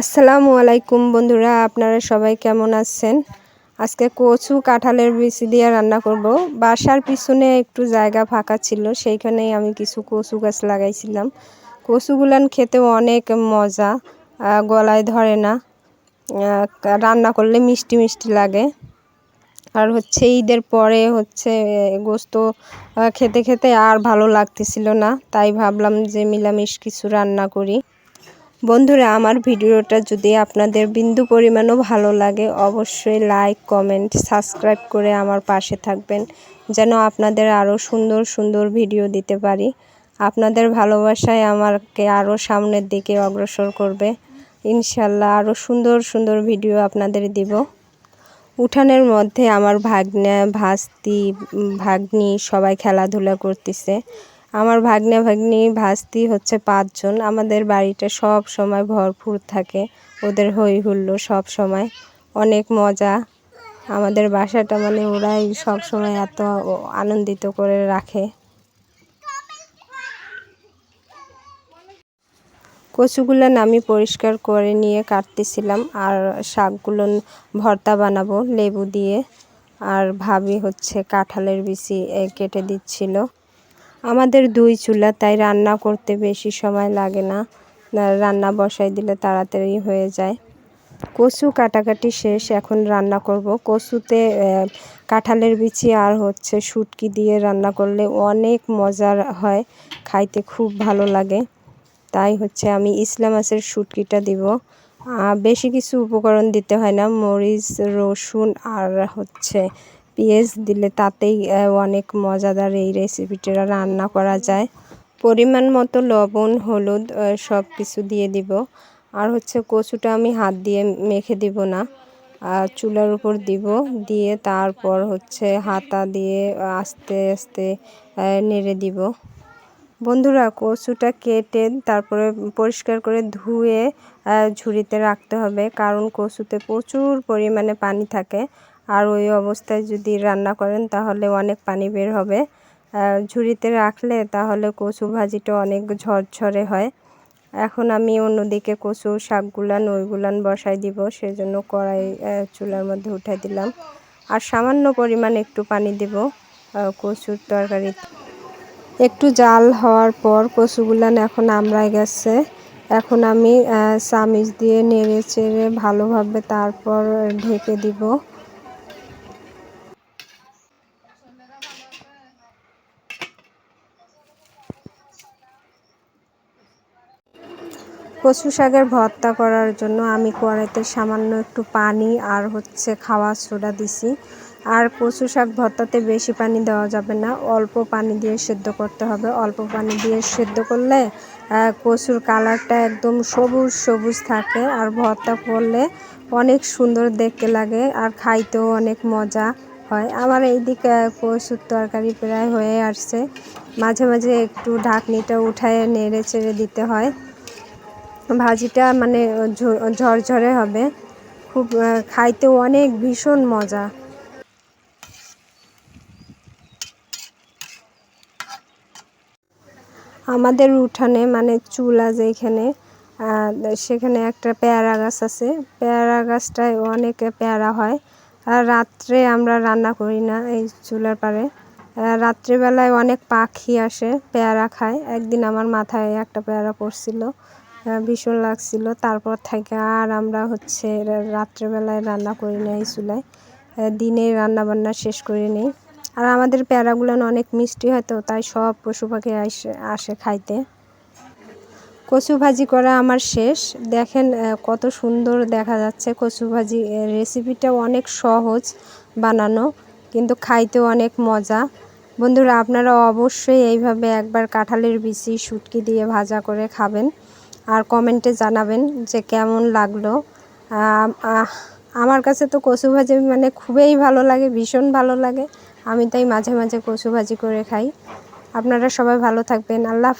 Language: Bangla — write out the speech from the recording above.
আসসালামু আলাইকুম বন্ধুরা, আপনারা সবাই কেমন আছেন? আজকে কচু কাঁঠালের বিচি দিয়ে রান্না করব। বাসার পিছনে একটু জায়গা ফাঁকা ছিল, সেইখানেই আমি কিছু কচু গাছ লাগাইছিলাম। কচুগুলান খেতে অনেক মজা গলায় ধরে না। রান্না করলে মিষ্টি মিষ্টি লাগে। আর হচ্ছে ঈদের পরে হচ্ছে গোস্ত খেতে খেতে আর ভালো লাগতেছিল না, তাই ভাবলাম যে মিলামিশ কিছু রান্না করি। বন্ধুরা, আমার ভিডিওটা যদি আপনাদের বিন্দু পরিমাণও ভালো লাগে, অবশ্যই লাইক কমেন্ট সাবস্ক্রাইব করে আমার পাশে থাকবেন, যেন আপনাদের আরও সুন্দর সুন্দর ভিডিও দিতে পারি। আপনাদের ভালোবাসায় আমাকে আরও সামনের দিকে অগ্রসর করবে। ইনশাল্লাহ আরও সুন্দর সুন্দর ভিডিও আপনাদের দিব। উঠানের মধ্যে আমার ভাগ্নে, ভাস্তি, ভাগ্নি সবাই খেলাধুলা করতেছে। আমার ভাগ্নে ভাগ্নি ভাস্তি হচ্ছে পাঁচজন। আমাদের বাড়িটা সব সময় ভরপুর থাকে। ওদের হই হুল্লো সব সময়। অনেক মজা। আমাদের বাসাটা মানে ওরাই সব সময় এত আনন্দিত করে রাখে। কচুগুলো আমি পরিষ্কার করে নিয়ে কাটতেছিলাম আর শাকগুলো ভর্তা বানাবো লেবু দিয়ে। আর ভাবি হচ্ছে কাঁঠালের বিচি কেটে দিচ্ছিল। আমাদের দুই চুলা, তাই রান্না করতে বেশি সময় লাগে না। রান্না বসাই দিলে তাড়াতাড়ি হয়ে যায়। কচু কাটাকাটি শেষ, এখন রান্না করব। কচুতে কাঁঠালের বিচি আর হচ্ছে শুটকি দিয়ে রান্না করলে অনেক মজার হয়, খাইতে খুব ভালো লাগে। তাই হচ্ছে আমি ইসলাম মাছের শুটকিটা দিব। বেশি কিছু উপকরণ দিতে হয় না, মরিচ, রসুন আর হচ্ছে পেঁয়াজ দিলে তাতেই অনেক মজাদার এই রেসিপিটা রান্না করা যায়। পরিমাণ মতো লবণ, হলুদ সব কিছু দিয়ে দিব। আর হচ্ছে কচুটা আমি হাত দিয়ে মেখে দিব না। চুলার উপর দিব। দিয়ে তারপর হচ্ছে হাতা দিয়ে আস্তে আস্তে নেড়ে দিব। বন্ধুরা, কচুটা কেটে তারপরে পরিষ্কার করে ধুয়ে ঝুড়িতে রাখতে হবে। কারণ কচুতে প্রচুর পরিমাণে পানি থাকে। আর ওই অবস্থায় যদি রান্না করেন তাহলে অনেক পানি বের হবে। ঝুড়িতে রাখলে তাহলে কচু ভাজিটা অনেক ঝরঝরে হয়। এখন আমি অন্যদিকে কচু শাকগুলান ওইগুলান বসাই দিব, সেজন্য কড়াই চুলার মধ্যে উঠাই দিলাম। আর সামান্য পরিমাণ একটু পানি দেব কচুর তরকারি। একটু জাল হওয়ার পর কচুগুলান এখন আমরাই গেছে। এখন আমি চামিচ দিয়ে নেড়ে চেড়ে ভালোভাবে তারপর ঢেকে দিব। কচু শাকের ভর্তা করার জন্য আমি কড়াইতে সামান্য একটু পানি আর হচ্ছে খাওয়া সোডা দিছি। আর কচু শাক ভর্তাতে বেশি পানি দেওয়া যাবে না, অল্প পানি দিয়ে সেদ্ধ করতে হবে। অল্প পানি দিয়ে সেদ্ধ করলে কচুর কালারটা একদম সবুজ সবুজ থাকে আর ভর্তা করলে অনেক সুন্দর দেখতে লাগে আর খাইতেও অনেক মজা হয়। আমার এইদিকে কচুর তরকারি প্রায় হয়ে আসছে। মাঝে মাঝে একটু ঢাকনিটা উঠায় নেড়ে চেড়ে দিতে হয়। ভাজিটা মানে ঝরঝরে হবে। খুব খাইতেও অনেক ভীষণ মজা। আমাদের উঠানে মানে চুলা যেখানে সেখানে একটা পেয়ারা গাছ আছে। পেয়ারা গাছটায় অনেকে পেয়ারা হয়। আর রাত্রে আমরা রান্না করি না এই চুলার পারে। রাত্রিবেলায় অনেক পাখি আসে, পেয়ারা খায়। একদিন আমার মাথায় একটা পেয়ারা পড়ছিল। ভীষণ লাগছিল। তারপর থেকে আর আমরা হচ্ছে রাত্রেবেলায় রান্না করি না চুলায়। দিনে রান্না বান্না শেষ করে নিই। আর আমাদের প্যারাগুলো অনেক মিষ্টি হয় তো, তাই সব পশু পাখি আসে আসে খাইতে। কচু ভাজি করা আমার শেষ। দেখেন কত সুন্দর দেখা যাচ্ছে কচু ভাজি। রেসিপিটাও অনেক সহজ বানানো, কিন্তু খাইতেও অনেক মজা। বন্ধুরা, আপনারা অবশ্যই এইভাবে একবার কাঁঠালের বিচি, শুটকি দিয়ে ভাজা করে খাবেন। আর কমেন্টে জানাবেন যে কেমন লাগল। আমার কাছে তো কচু ভাজি মানে খুবই ভালো লাগে, ভীষণ ভালো লাগে। আমি তাই মাঝে মাঝে কচু ভাজি করে খাই। আপনারা সবাই ভালো থাকবেন। আল্লাহ